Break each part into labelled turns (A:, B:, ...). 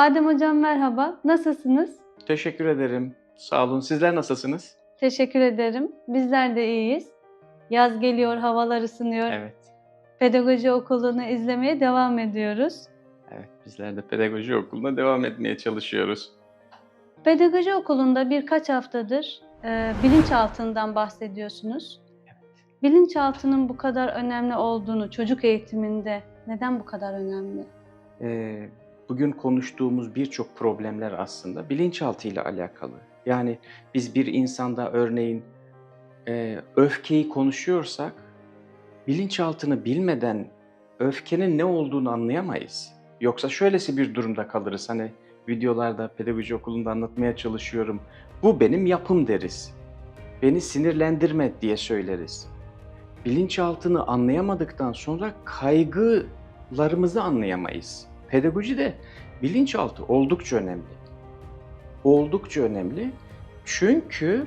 A: Adem Hocam merhaba. Nasılsınız?
B: Teşekkür ederim. Sağ olun. Sizler nasılsınız?
A: Teşekkür ederim. Bizler de iyiyiz. Yaz geliyor, havalar ısınıyor.
B: Evet.
A: Pedagoji okulunu izlemeye devam ediyoruz.
B: Evet, bizler de pedagoji okuluna devam etmeye çalışıyoruz.
A: Pedagoji okulunda birkaç haftadır e, bilinçaltından bahsediyorsunuz. Bilinçaltının bu kadar önemli olduğunu çocuk eğitiminde neden bu kadar önemli?
B: Ee, bugün konuştuğumuz birçok problemler aslında bilinçaltı ile alakalı. Yani biz bir insanda örneğin e, öfkeyi konuşuyorsak bilinçaltını bilmeden öfkenin ne olduğunu anlayamayız. Yoksa şöylesi bir durumda kalırız. Hani videolarda pedagoji okulunda anlatmaya çalışıyorum. Bu benim yapım deriz. Beni sinirlendirme diye söyleriz. Bilinçaltını anlayamadıktan sonra kaygılarımızı anlayamayız. Pedagojide bilinçaltı oldukça önemli. Oldukça önemli. Çünkü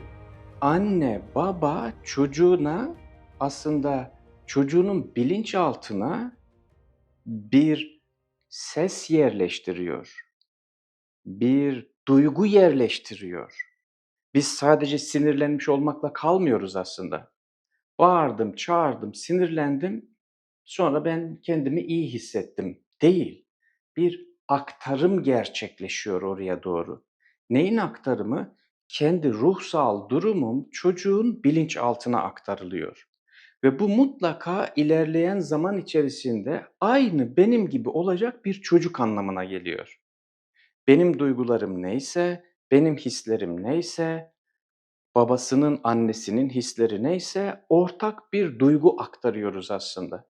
B: anne, baba çocuğuna aslında çocuğunun bilinçaltına bir ses yerleştiriyor. Bir duygu yerleştiriyor. Biz sadece sinirlenmiş olmakla kalmıyoruz aslında. Bağırdım, çağırdım, sinirlendim. Sonra ben kendimi iyi hissettim. Değil. Bir aktarım gerçekleşiyor oraya doğru. Neyin aktarımı? Kendi ruhsal durumum çocuğun bilinçaltına aktarılıyor. Ve bu mutlaka ilerleyen zaman içerisinde aynı benim gibi olacak bir çocuk anlamına geliyor. Benim duygularım neyse, benim hislerim neyse, babasının, annesinin hisleri neyse ortak bir duygu aktarıyoruz aslında.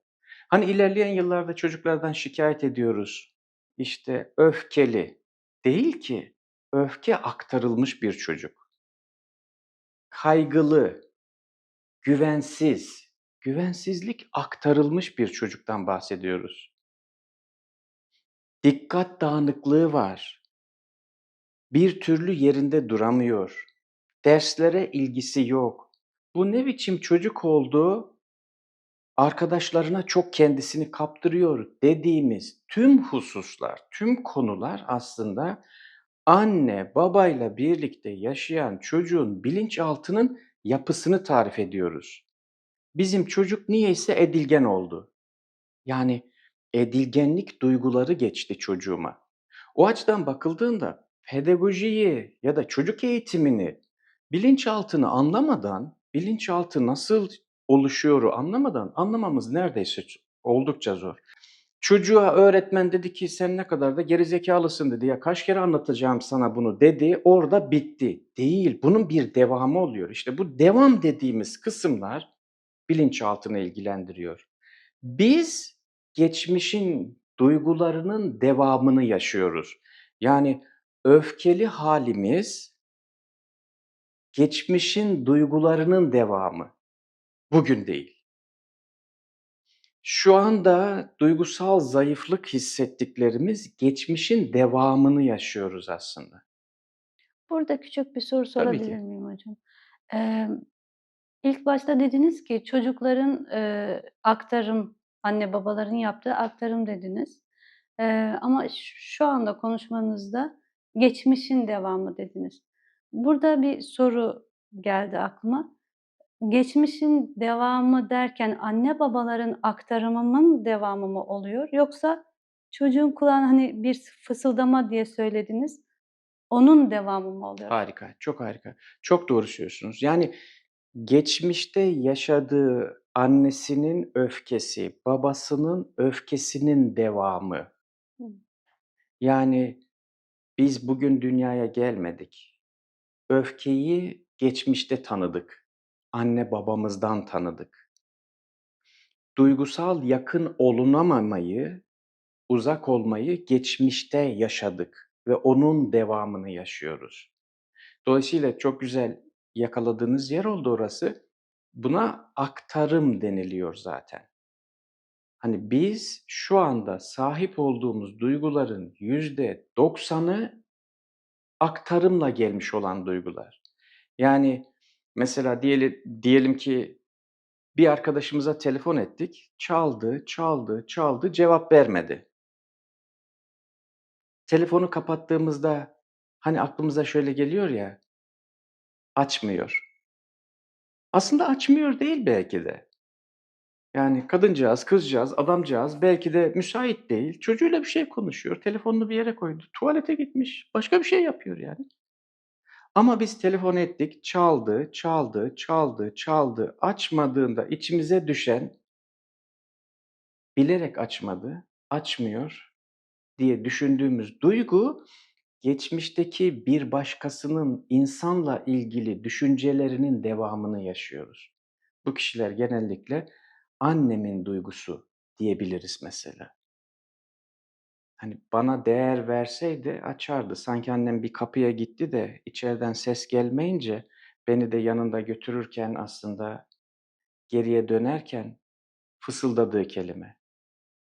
B: Hani ilerleyen yıllarda çocuklardan şikayet ediyoruz. İşte öfkeli değil ki öfke aktarılmış bir çocuk. Kaygılı, güvensiz, güvensizlik aktarılmış bir çocuktan bahsediyoruz. Dikkat dağınıklığı var. Bir türlü yerinde duramıyor. Derslere ilgisi yok. Bu ne biçim çocuk olduğu arkadaşlarına çok kendisini kaptırıyor dediğimiz tüm hususlar, tüm konular aslında anne babayla birlikte yaşayan çocuğun bilinçaltının yapısını tarif ediyoruz. Bizim çocuk niyeyse edilgen oldu. Yani edilgenlik duyguları geçti çocuğuma. O açıdan bakıldığında pedagojiyi ya da çocuk eğitimini bilinçaltını anlamadan, bilinçaltı nasıl oluşuyoru anlamadan anlamamız neredeyse oldukça zor. Çocuğa öğretmen dedi ki sen ne kadar da gerizekalısın dedi ya kaç kere anlatacağım sana bunu dedi orada bitti. Değil bunun bir devamı oluyor. İşte bu devam dediğimiz kısımlar bilinçaltını ilgilendiriyor. Biz geçmişin duygularının devamını yaşıyoruz. Yani öfkeli halimiz geçmişin duygularının devamı. Bugün değil. Şu anda duygusal zayıflık hissettiklerimiz geçmişin devamını yaşıyoruz aslında.
A: Burada küçük bir soru
B: Tabii
A: sorabilir
B: ki.
A: miyim hocam? Ee, ilk başta dediniz ki çocukların e, aktarım, anne babaların yaptığı aktarım dediniz. Ee, ama ş- şu anda konuşmanızda geçmişin devamı dediniz. Burada bir soru geldi aklıma. Geçmişin devamı derken anne babaların aktarımının devamı mı oluyor? Yoksa çocuğun kulağına hani bir fısıldama diye söylediniz. Onun devamı mı oluyor?
B: Harika, çok harika. Çok doğru söylüyorsunuz. Yani geçmişte yaşadığı annesinin öfkesi, babasının öfkesinin devamı.
A: Hı.
B: Yani biz bugün dünyaya gelmedik. Öfkeyi geçmişte tanıdık. Anne babamızdan tanıdık. Duygusal yakın olunamamayı, uzak olmayı geçmişte yaşadık ve onun devamını yaşıyoruz. Dolayısıyla çok güzel yakaladığınız yer oldu orası. Buna aktarım deniliyor zaten. Hani biz şu anda sahip olduğumuz duyguların yüzde doksanı aktarımla gelmiş olan duygular. Yani mesela diyelim, diyelim ki bir arkadaşımıza telefon ettik. Çaldı, çaldı, çaldı, cevap vermedi. Telefonu kapattığımızda, hani, aklımıza şöyle geliyor ya açmıyor. Aslında açmıyor değil belki de. Yani kadıncağız, kızcağız, adamcağız belki de müsait değil. Çocuğuyla bir şey konuşuyor, telefonunu bir yere koydu, tuvalete gitmiş, başka bir şey yapıyor yani. Ama biz telefon ettik, çaldı, çaldı, çaldı, çaldı. Açmadığında içimize düşen bilerek açmadı, açmıyor diye düşündüğümüz duygu, geçmişteki bir başkasının insanla ilgili düşüncelerinin devamını yaşıyoruz. Bu kişiler genellikle annemin duygusu diyebiliriz mesela. Hani, bana değer verseydi açardı. Sanki annem bir kapıya gitti de içeriden ses gelmeyince beni de yanında götürürken aslında geriye dönerken fısıldadığı kelime.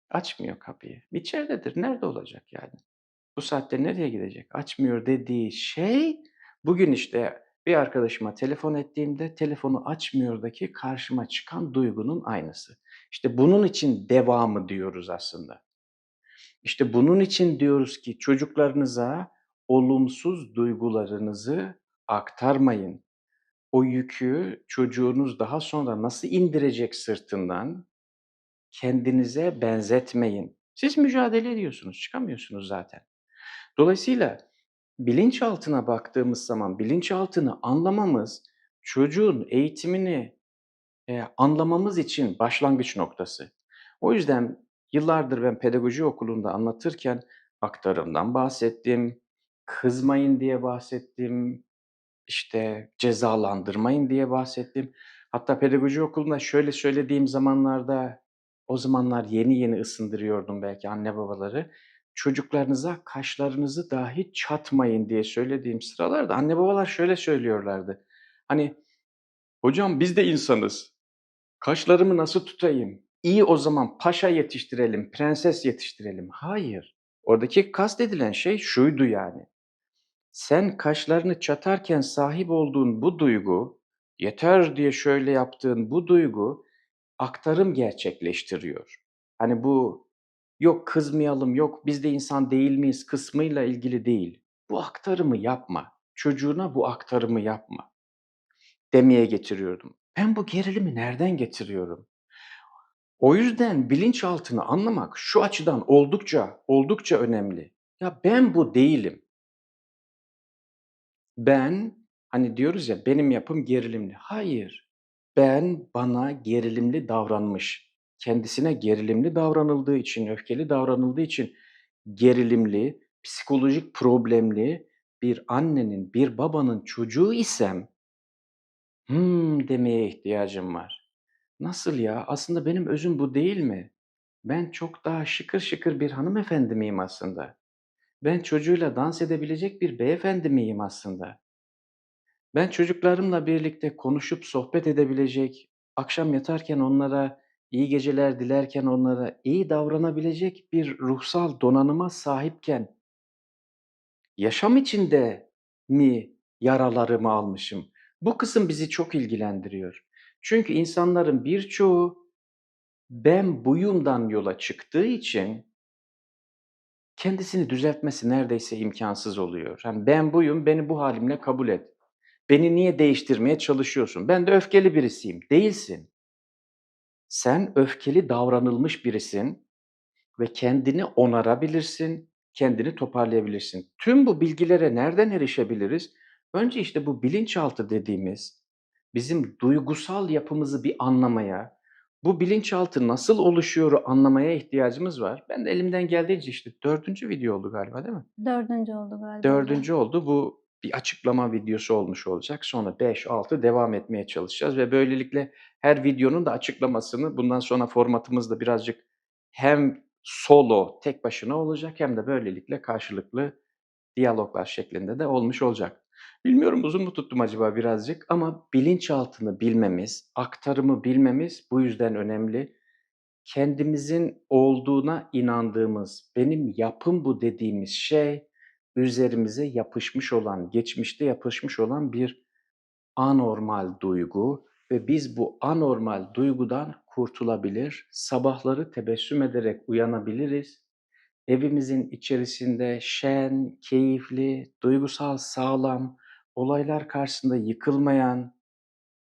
B: Açmıyor kapıyı. İçeridedir. Nerede olacak yani? Bu saatte nereye gidecek? Açmıyor dediği şey bugün işte bir arkadaşıma telefon ettiğimde telefonu açmıyordaki karşıma çıkan duygunun aynısı. İşte bunun için devamı diyoruz aslında. İşte bunun için diyoruz ki çocuklarınıza olumsuz duygularınızı aktarmayın. O yükü çocuğunuz daha sonra nasıl indirecek sırtından kendinize benzetmeyin. Siz mücadele ediyorsunuz, çıkamıyorsunuz zaten. Dolayısıyla bilinçaltına baktığımız zaman bilinçaltını anlamamız çocuğun eğitimini, eee, anlamamız için başlangıç noktası. O yüzden yıllardır ben pedagoji okulunda anlatırken aktarımdan bahsettim, kızmayın diye bahsettim, işte cezalandırmayın diye bahsettim. Hatta pedagoji okulunda şöyle söylediğim zamanlarda, o zamanlar yeni yeni ısındırıyordum belki anne babaları. Çocuklarınıza kaşlarınızı dahi çatmayın diye söylediğim sıralarda anne babalar şöyle söylüyorlardı. Hani, "Hocam biz de insanız. Kaşlarımı nasıl tutayım? İyi o zaman paşa yetiştirelim, prenses yetiştirelim." Hayır. Oradaki kastedilen şey şuydu yani. Sen kaşlarını çatarken sahip olduğun bu duygu, yeter diye şöyle yaptığın bu duygu aktarım gerçekleştiriyor. Hani bu yok kızmayalım, yok biz de insan değil miyiz kısmıyla ilgili değil. Bu aktarımı yapma. Çocuğuna bu aktarımı yapma demeye getiriyordum. Ben bu gerilimi nereden getiriyorum? O yüzden bilinçaltını anlamak şu açıdan oldukça, oldukça önemli. Ya ben bu değilim. Ben, hani diyoruz ya benim yapım gerilimli. Hayır. Ben bana gerilimli davranmış, kendisine gerilimli davranıldığı için, öfkeli davranıldığı için gerilimli, psikolojik problemli bir annenin, bir babanın çocuğu isem, hımm, demeye ihtiyacım var. Nasıl ya? Aslında benim özüm bu değil mi? Ben çok daha şıkır şıkır bir hanımefendi miyim aslında? Ben çocuğuyla dans edebilecek bir beyefendi miyim aslında? Ben çocuklarımla birlikte konuşup sohbet edebilecek, akşam yatarken onlara iyi geceler dilerken onlara iyi davranabilecek bir ruhsal donanıma sahipken yaşam içinde mi yaralarımı almışım? Bu kısım bizi çok ilgilendiriyor. Çünkü insanların birçoğu ben buyumdan yola çıktığı için kendisini düzeltmesi neredeyse imkansız oluyor. Hani ben buyum, beni bu halimle kabul et. Beni niye değiştirmeye çalışıyorsun? Ben de öfkeli birisiyim. Değilsin. Sen öfkeli davranılmış birisin ve kendini onarabilirsin, kendini toparlayabilirsin. Tüm bu bilgilere nereden erişebiliriz? Önce işte bu bilinçaltı dediğimiz bizim duygusal yapımızı bir anlamaya, bu bilinçaltı nasıl oluşuyoru anlamaya ihtiyacımız var. Ben de elimden geldiğince işte 4. video oldu galiba değil mi?
A: 4. oldu galiba.
B: 4. oldu. Bu bir açıklama videosu olmuş olacak. Sonra 5, 6 devam etmeye çalışacağız ve böylelikle her videonun da açıklamasını bundan sonra formatımız da birazcık hem solo, tek başına olacak hem de böylelikle karşılıklı diyaloglar şeklinde de olmuş olacak. Bilmiyorum uzun mu tuttum acaba birazcık ama bilinçaltını bilmemiz, aktarımı bilmemiz bu yüzden önemli. Kendimizin olduğuna inandığımız, benim yapım bu dediğimiz şey üzerimize yapışmış olan, geçmişte yapışmış olan bir anormal duygu ve biz bu anormal duygudan kurtulabilir, sabahları tebessüm ederek uyanabiliriz evimizin içerisinde şen, keyifli, duygusal, sağlam, olaylar karşısında yıkılmayan,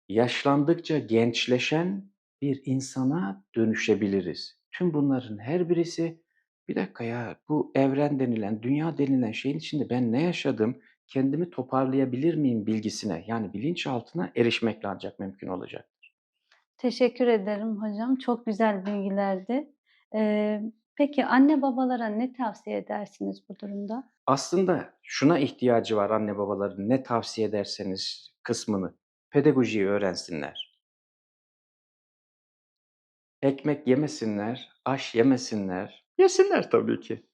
B: yaşlandıkça gençleşen bir insana dönüşebiliriz. Tüm bunların her birisi, "Bir dakika ya, bu evren denilen, dünya denilen şeyin içinde ben ne yaşadım, kendimi toparlayabilir miyim?" bilgisine, yani bilinçaltına erişmekle ancak mümkün olacaktır.
A: Teşekkür ederim hocam. Çok güzel bilgilerdi. Eee, peki anne babalara ne tavsiye edersiniz bu durumda?
B: Aslında şuna ihtiyacı var anne babaların, ne tavsiye ederseniz kısmını, pedagojiyi öğrensinler. Ekmek yemesinler, aş yemesinler. Yesinler tabii ki.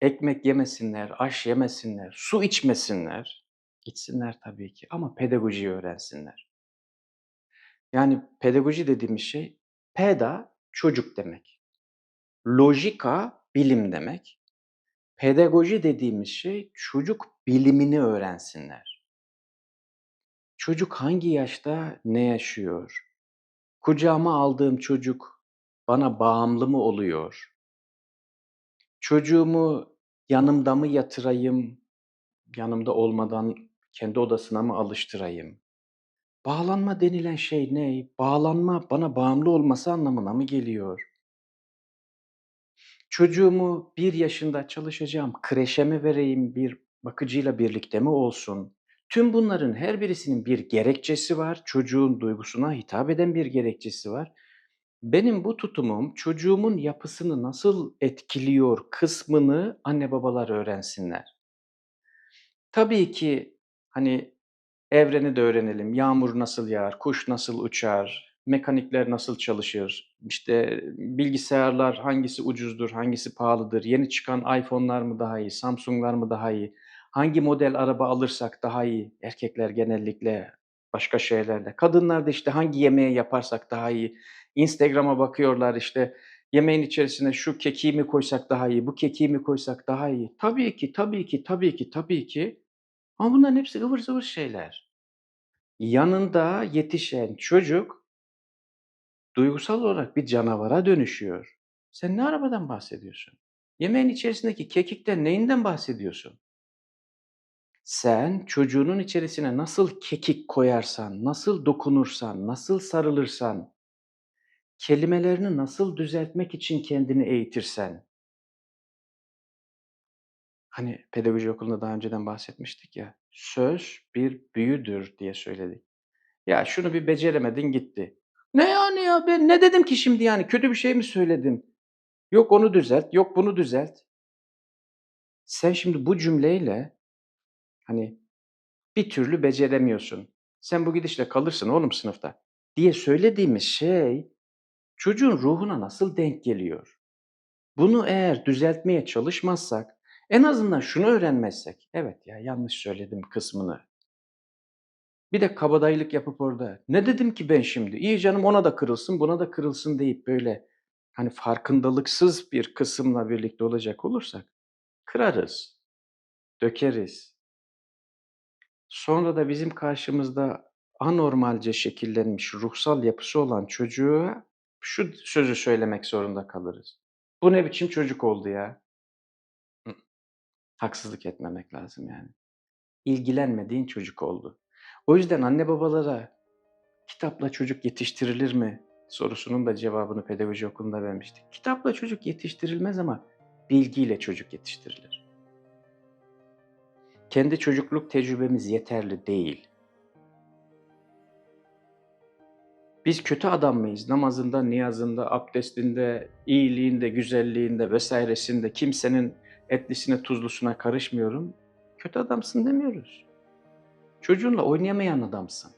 B: Ekmek yemesinler, aş yemesinler, su içmesinler. İçsinler tabii ki ama pedagojiyi öğrensinler. Yani pedagoji dediğimiz şey, peda çocuk demek. Lojika bilim demek. Pedagoji dediğimiz şey çocuk bilimini öğrensinler. Çocuk hangi yaşta ne yaşıyor? Kucağıma aldığım çocuk bana bağımlı mı oluyor? Çocuğumu yanımda mı yatırayım, yanımda olmadan kendi odasına mı alıştırayım? Bağlanma denilen şey ne? Bağlanma bana bağımlı olması anlamına mı geliyor? Çocuğumu 1 yaşında çalışacağım kreşe mi vereyim, bir bakıcıyla birlikte mi olsun? Tüm bunların her birisinin bir gerekçesi var. Çocuğun duygusuna hitap eden bir gerekçesi var. Benim bu tutumum çocuğumun yapısını nasıl etkiliyor kısmını anne babalar öğrensinler. Tabii ki, hani, evreni de öğrenelim. Yağmur nasıl yağar, kuş nasıl uçar, mekanikler nasıl çalışır, işte, bilgisayarlar hangisi ucuzdur, hangisi pahalıdır, yeni çıkan iPhone'lar mı daha iyi, Samsung'lar mı daha iyi, hangi model araba alırsak daha iyi, erkekler genellikle başka şeylerde, kadınlar da, işte, hangi yemeği yaparsak daha iyi, Instagram'a bakıyorlar, işte, yemeğin içerisine şu kekiği mi koysak daha iyi, bu kekiği mi koysak daha iyi. Tabii ki, tabii ki, tabii ki, tabii ki. Ama bunların hepsi ıvır zıvır şeyler. Yanında yetişen çocuk duygusal olarak bir canavara dönüşüyor. Sen ne arabadan bahsediyorsun? Yemeğin içerisindeki kekikten, neyinden bahsediyorsun? Sen çocuğunun içerisine nasıl kekik koyarsan, nasıl dokunursan, nasıl sarılırsan, kelimelerini nasıl düzeltmek için kendini eğitirsen Hani pedagoji okulunda daha önceden bahsetmiştik ya, söz bir büyüdür diye söyledik. Ya şunu bir beceremedin gitti. Ne yani ya? Ben ne dedim ki şimdi yani? Kötü bir şey mi söyledim? Yok onu düzelt, yok bunu düzelt. Sen şimdi bu cümleyle, hani, bir türlü beceremiyorsun. Sen bu gidişle kalırsın oğlum sınıfta diye söylediğimiz şey çocuğun ruhuna nasıl denk geliyor? Bunu eğer düzeltmeye çalışmazsak, en azından şunu öğrenmezsek, evet ya yanlış söyledim kısmını bir de kabadayılık yapıp orada, "Ne dedim ki ben şimdi? İyi canım ona da kırılsın, buna da kırılsın." deyip böyle, hani, farkındalıksız bir kısımla birlikte olacak olursak kırarız, dökeriz. Sonra da bizim karşımızda anormalce şekillenmiş ruhsal yapısı olan çocuğa şu sözü söylemek zorunda kalırız: "Bu ne biçim çocuk oldu ya?" Haksızlık etmemek lazım yani. İlgilenmediğin çocuk oldu. O yüzden anne babalara "Kitapla çocuk yetiştirilir mi?" sorusunun da cevabını pedagoji okulunda vermiştik. Kitapla çocuk yetiştirilmez ama bilgiyle çocuk yetiştirilir. Kendi çocukluk tecrübemiz yeterli değil. Biz kötü adam mıyız? Namazında, niyazında, abdestinde, iyiliğinde, güzelliğinde vs.sinde kimsenin etlisine tuzlusuna karışmıyorum. Kötü adamsın demiyoruz. Çocuğunla oynayamayan adamsın.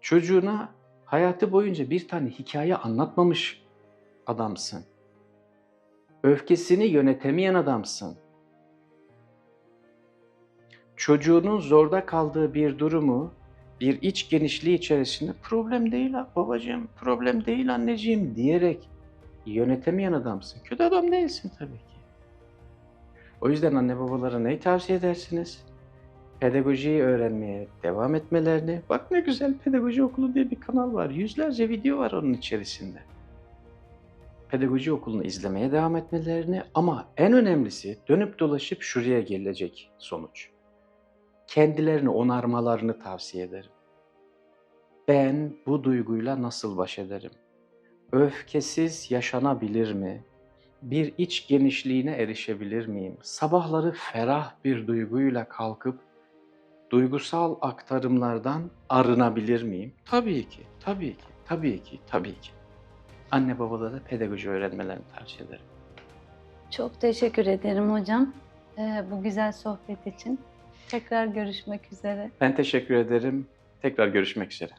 B: Çocuğuna hayatı boyunca bir tane hikâye anlatmamış adamsın. Öfkesini yönetemeyen adamsın. Çocuğunun zorda kaldığı bir durumu, bir iç genişliği içerisinde "Problem değil babacığım, problem değil anneciğim." diyerek yönetemeyen adamsın. Kötü adam değilsin tabii ki. O yüzden anne babalara neyi tavsiye edersiniz? Pedagojiyi öğrenmeye devam etmelerini Bak ne güzel Pedagoji Okulu diye bir kanal var. Yüzlerce video var onun içerisinde. pedagoji okulunu izlemeye devam etmelerini ama en önemlisi dönüp dolaşıp şuraya gelecek sonuç. Kendilerini onarmalarını tavsiye ederim. Ben bu duyguyla nasıl baş ederim? Öfkesiz yaşanabilir mi? Bir iç genişliğine erişebilir miyim? Sabahları ferah bir duyguyla kalkıp duygusal aktarımlardan arınabilir miyim? Tabii ki, tabii ki, tabii ki, tabii ki. Anne babalara pedagoji öğrenmelerini tavsiye ederim.
A: Çok teşekkür ederim hocam, eee, bu güzel sohbet için. Tekrar görüşmek üzere.
B: Ben teşekkür ederim. Tekrar görüşmek üzere.